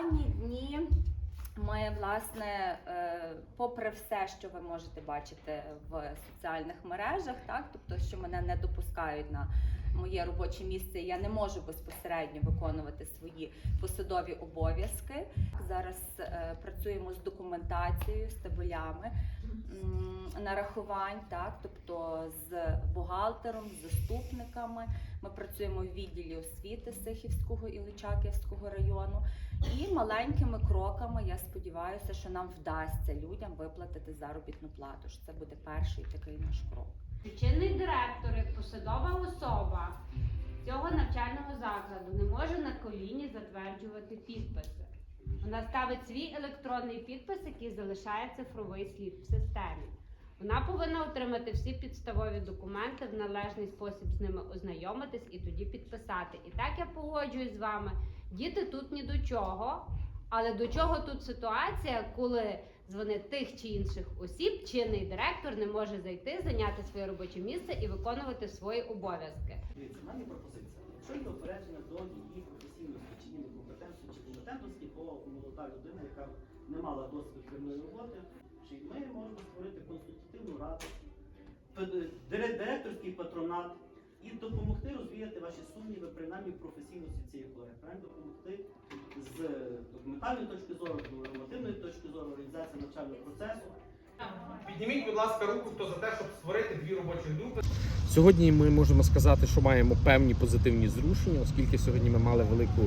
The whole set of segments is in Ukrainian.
останні дні ми, власне, е, попри все, що ви можете бачити в соціальних мережах, так, тобто, що мене не допускають на моє робоче місце, я не можу безпосередньо виконувати свої посадові обов'язки. Зараз е, працюємо з документацією, з табелями м, нарахувань, так, тобто з бухгалтером, з заступниками. Ми працюємо в відділі освіти Сихівського і Личаківського району. І маленькими кроками я сподіваюся, що нам вдасться людям виплатити заробітну плату. Що це буде перший такий наш крок. Чинний директор, як посадова особа цього навчального закладу не може на коліні затверджувати підписи. Вона ставить свій електронний підпис, який залишає цифровий слід в системі. Вона повинна отримати всі підставові документи, в належний спосіб з ними ознайомитись і тоді підписати. І так я погоджуюсь з вами. Діти тут ні до чого. Але до чого тут ситуація, коли з вони тих чи інших осіб чинний директор не може зайти, зайняти своє робоче місце і виконувати свої обов'язки. Дивіться, в пропозиція. Якщо є упередження до її професійності чи некомпетентності чи компетентності, то молода людина, яка не мала досвіду керівної роботи, можемо створити консультативну раду, директорський патронат і допомогти розвіяти ваші сумніви, принаймні в професійності цієї колеги, принаймні допомогти з документальної точки зору, з нормативної точки зору, організації навчального процесу. Підніміть, будь ласка, руку, хто за те, щоб створити дві робочі групи. Сьогодні ми можемо сказати, що маємо певні позитивні зрушення, оскільки сьогодні ми мали велику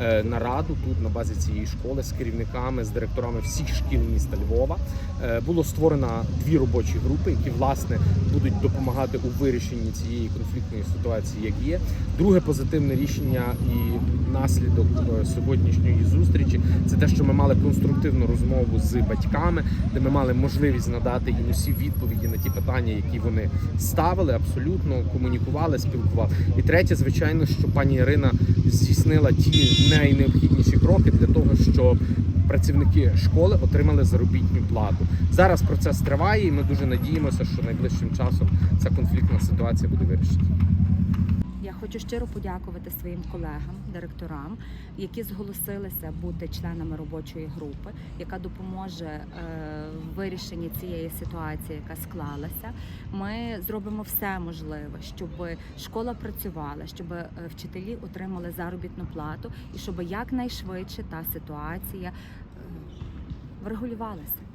е, нараду тут на базі цієї школи з керівниками, з директорами всіх шкіл міста Львова. Е, було створено дві робочі групи, які власне будуть допомагати у вирішенні цієї конфліктної ситуації, як є. Друге позитивне рішення і наслідок е, сьогоднішньої зустрічі це те, що ми мали конструктивну розмову з батьками, де ми мали можливість надати їм усі відповіді на ті питання, які вони ставили, абсолютно комунікували, спілкували. І третє, звичайно, що пані Ірина здійснила ті найнеобхідніші кроки для того, щоб працівники школи отримали заробітну плату. Зараз процес триває, і ми дуже надіємося, що найближчим часом ця конфліктна ситуація буде вирішена. Хочу щиро подякувати своїм колегам, директорам, які зголосилися бути членами робочої групи, яка допоможе е, в вирішенні цієї ситуації, яка склалася. Ми зробимо все можливе, щоб школа працювала, щоб е, вчителі отримали заробітну плату і щоб якнайшвидше та ситуація е, врегулювалася.